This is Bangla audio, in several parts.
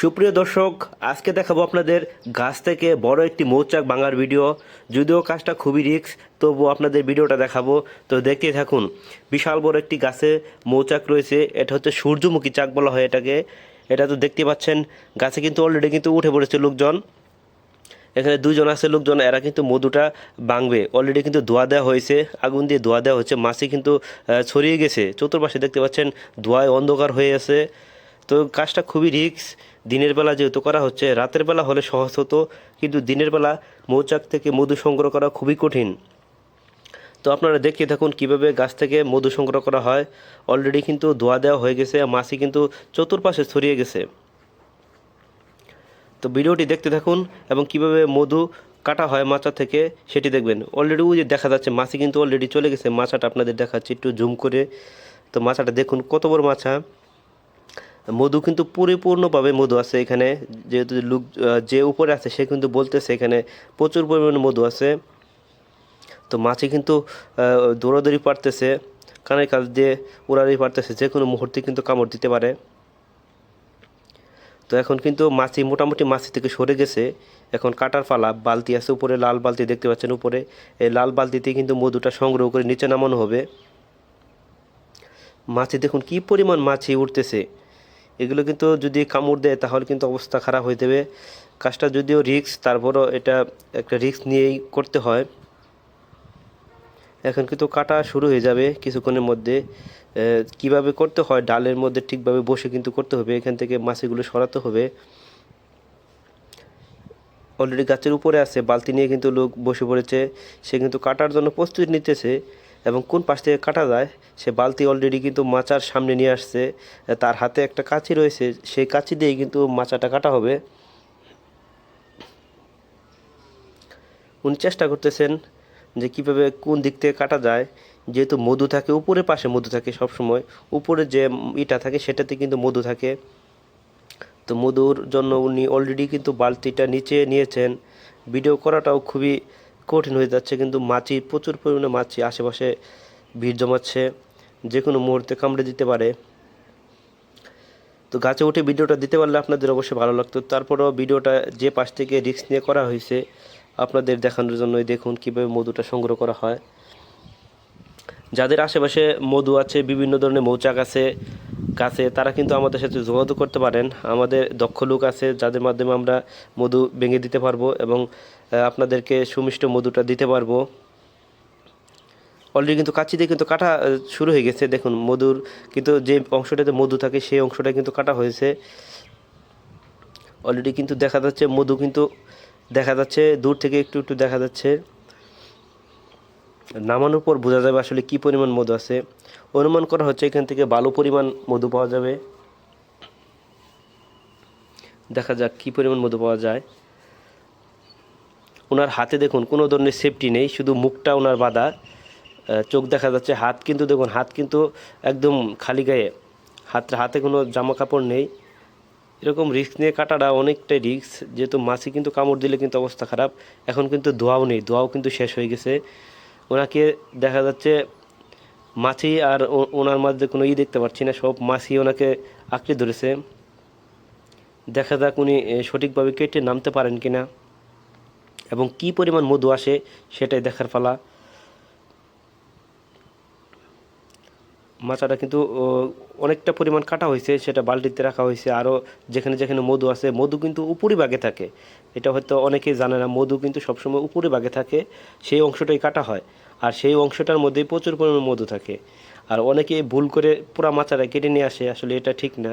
সুপ্রিয় দর্শক, আজকে দেখাবো আপনাদের গাছ থেকে বড় একটি মৌচাক ভাঙার ভিডিও। যদিও কাজটা খুবই রিস্ক, তবুও আপনাদের ভিডিওটা দেখাবো। তো দেখতেই থাকুন, বিশাল বড় একটি গাছে মৌচাক রয়েছে। এটা হচ্ছে সূর্যমুখী চাক বলা হয় এটাকে। এটা তো দেখতে পাচ্ছেন, গাছে কিন্তু অলরেডি কিন্তু উঠে পড়েছে লোকজন। এখানে দুজন আছে লোকজন, এরা কিন্তু মধুটা ভাঙবে। অলরেডি কিন্তু ধোয়া দেওয়া হয়েছে, আগুন দিয়ে ধোয়া দেওয়া হচ্ছে মাছি কিন্তু ছড়িয়ে গেছে। চতুর্পাশে দেখতে পাচ্ছেন, ধোঁয়ায় অন্ধকার হয়ে আছে। তো কাজটা খুবই রিস্ক। দিনের বেলা যেহেতু করা হচ্ছে, রাতের বেলা হলে সহজ হতো, কিন্তু দিনের বেলা মৌচাক থেকে মধু সংগ্রহ করা খুবই কঠিন। তো আপনারা দেখিয়ে থাকুন কীভাবে গাছ থেকে মধু সংগ্রহ করা হয়। অলরেডি কিন্তু ধোয়া দেওয়া হয়ে গেছে মাছি কিন্তু চতুর্পাশে ছড়িয়ে গেছে। তো ভিডিওটি দেখতে থাকুন এবং কীভাবে মধু কাটা হয় মাচা থেকে সেটি দেখবেন। অলরেডি ওই যে দেখা যাচ্ছে, মাছি কিন্তু অলরেডি চলে গেছে। মাছাটা আপনাদের দেখাচ্ছি, একটু জুম করে। তো মাছাটা দেখুন, কত বড় মাছা। মধু কিন্তু পরিপূর্ণভাবে মধু আছে এখানে। যেহেতু লোক যে উপরে আছে সে কিন্তু বলতেছে এখানে প্রচুর পরিমাণে মধু আছে। তো মাছি কিন্তু দৌড়াদৌড়ি পারতেছে, কানের কাছ দিয়ে উড়াড়ি পারতেছে যে কোনো মুহূর্তে কিন্তু কামড় দিতে পারে। তো এখন কিন্তু মাছি মোটামুটি মাছি থেকে সরে গেছে। এখন কাটার পালা, বালতি আছে উপরে, লাল বালতি দেখতে পাচ্ছেন উপরে। এই লাল বালতিতে কিন্তু মধুটা সংগ্রহ করে নিচে নামানো হবে। মাছি দেখুন কি পরিমাণ মাছি উঠতেছে এগুলো কিন্তু যদি কামড় দেয়, তাহলে কিন্তু অবস্থা খারাপ হয়ে যাবে। কাজটা যদিও রিক্স তারপরও এটা একটা রিস্ক নিয়েই করতে হয়। এখন কিন্তু কাটা শুরু হয়ে যাবে কিছুক্ষণের মধ্যে। কীভাবে করতে হয়, ডালের মধ্যে ঠিকভাবে বসে কিন্তু করতে হবে। এখান থেকে মাছিগুলো সরাতে হবে। অলরেডি গাছের উপরে আছে, বালতি নিয়ে কিন্তু লোক বসে পড়েছে। সে কিন্তু কাটার জন্য প্রস্তুতি নিতেছে। এবং কোন পাশ থেকে কাটা যায়, সে বালতি অলরেডি কিন্তু মাচার সামনে নিয়ে আসছে, তার হাতে একটা কাঁচি রয়েছে, সেই কাঁচি দিয়েই কিন্তু মাচাটা কাটা হবে। উনি চেষ্টা করতেছেন যে কীভাবে কোন দিক থেকে কাটা যায়, যেহেতু মধু থাকে উপরে পাশে মধু থাকে সব সময় উপরে যে ইটা থাকে সেটাতে কিন্তু মধু থাকে। তো মধুর জন্য উনি অলরেডি কিন্তু বালতিটা নিচে নিয়েছেন। ভিডিও করাটাও খুবই কঠিন হয়ে যাচ্ছে, কিন্তু মাছি, প্রচুর পরিমাণে মাছি আশেপাশে ভিড় জমাচ্ছে। যে কোনো মুহূর্তে কামড়ে দিতে পারে। তো গাছে উঠে ভিডিওটা দিতে পারলে আপনাদের অবশ্যই ভালো লাগতো। তারপরেও ভিডিওটা যে পাশ থেকে রিস্ক নিয়ে করা হয়েছে, আপনাদের দেখানোর জন্যই দেখুন কীভাবে মধুটা সংগ্রহ করা হয়। যাদের আশেপাশে মধু আছে, বিভিন্ন ধরনের মৌচাক আছে গাছে তারা কিন্তু আমাদের সাথে যোগাযোগ করতে পারেন। আমাদের দক্ষ লোক আছে, যাদের মাধ্যমে আমরা মধু ভেঙে দিতে পারব এবং আপনাদেরকে সুমিষ্ট মধুটা দিতে পারব। অলরেডি কিন্তু কাচি দিয়ে কিন্তু কাটা শুরু হয়ে গেছে। দেখুন, মধুর কিন্তু যে অংশটাতে মধু থাকে, সেই অংশটা কিন্তু কাটা হয়েছে। অলরেডি কিন্তু দেখা যাচ্ছে, মধু কিন্তু দেখা যাচ্ছে, দূর থেকে একটু একটু দেখা যাচ্ছে। নামানোর পর বোঝা যাবে আসলে কি পরিমাণ মধু আছে। অনুমান করা হচ্ছে এখান থেকে ভালো পরিমাণ মধু পাওয়া যাবে। দেখা যাক কি পরিমাণ মধু পাওয়া যায়। ওনার হাতে দেখুন, কোনো ধরনের সেফটি নেই, শুধু মুখটা ওনার বাঁধা। চোখ দেখা যাচ্ছে, হাত কিন্তু দেখুন, হাত কিন্তু একদম খালি গায়ে। হাত, হাতে কোনো জামা কাপড় নেই। এরকম রিস্ক নিয়ে কাটাটা অনেকটাই রিস্ক যেহেতু মাছি কিন্তু কামড় দিলে কিন্তু অবস্থা খারাপ। এখন কিন্তু ধোয়াও নেই, ধোয়াও কিন্তু শেষ হয়ে গেছে। ওনাকে দেখা যাচ্ছে মাছি আর ওনার মধ্যে কোনো ই দেখতে পাচ্ছি না, সব মাছি ওনাকে আঁকড়ে ধরেছে। দেখা যাক উনি সঠিকভাবে কেটে নামতে পারেন কি না এবং কি পরিমাণ মধু আসে সেটাই দেখার পালা। মাচাটা কিন্তু অনেকটা পরিমাণ কাটা হয়েছে, সেটা বালতিতে রাখা হয়েছে, আরও যেখানে যেখানে মধু আছে, মধু কিন্তু উপরি ভাগে থাকে। এটা হয়তো অনেকেই জানে না, মধু কিন্তু সবসময় উপরি ভাগে থাকে, সেই অংশটাই কাটা হয়। আর সেই অংশটার মধ্যেই প্রচুর পরিমাণে মধু থাকে। আর অনেকে ভুল করে পুরা মাচাটা কেটে নিয়ে আসে, আসলে এটা ঠিক না।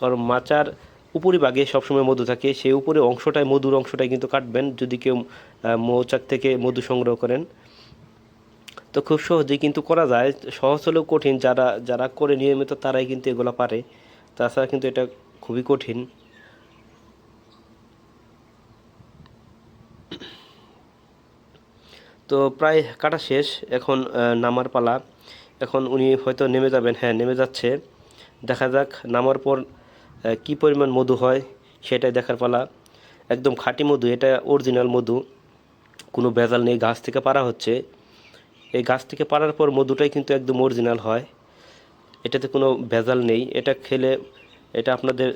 কারণ মাচার উপরি ভাগে সবসময় মধু থাকে, সেই উপরে অংশটাই মধুর অংশটাই কিন্তু কাটবেন যদি কেউ মৌচাক থেকে মধু সংগ্রহ করেন। তো খুব সহজেই কিন্তু করা যায়। সহজ হলেও কঠিন, যারা যারা করে নিয়মিত তারাই কিন্তু এগুলো পারে। তাছাড়া কিন্তু এটা খুবই কঠিন। তো প্রায় কাটা শেষ, এখন নামার পালা। এখন উনি হয়তো নেমে যাবেন হ্যাঁ নেমে যাচ্ছে। দেখা যাক নামার পর কি পরিমাণ মধু হয় সেটাই দেখার পালা। একদম খাঁটি মধু, এটা অরিজিনাল মধু। কোনো ভেজাল নেই, গাছ থেকে পারা হচ্ছে। এই গাছ থেকে পাড়ার পর মধুটাই কিন্তু একদম অরিজিনাল হয়। এটাতে কোনো ভেজাল নেই। এটা খেলে, এটা আপনাদের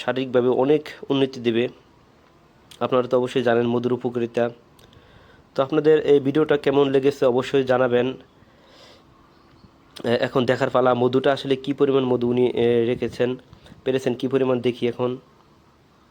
শারীরিকভাবে অনেক উন্নতি দেবে। আপনারা তো অবশ্যই জানেন মধুর উপকারিতা। তো আপনাদের এই ভিডিওটা কেমন লেগেছে অবশ্যই জানাবেন। এখন দেখার পালা, মধুটা আসলে কি পরিমাণ মধু উনি রেখেছেন, পেরেছেন কি পরিমাণ দেখি এখন।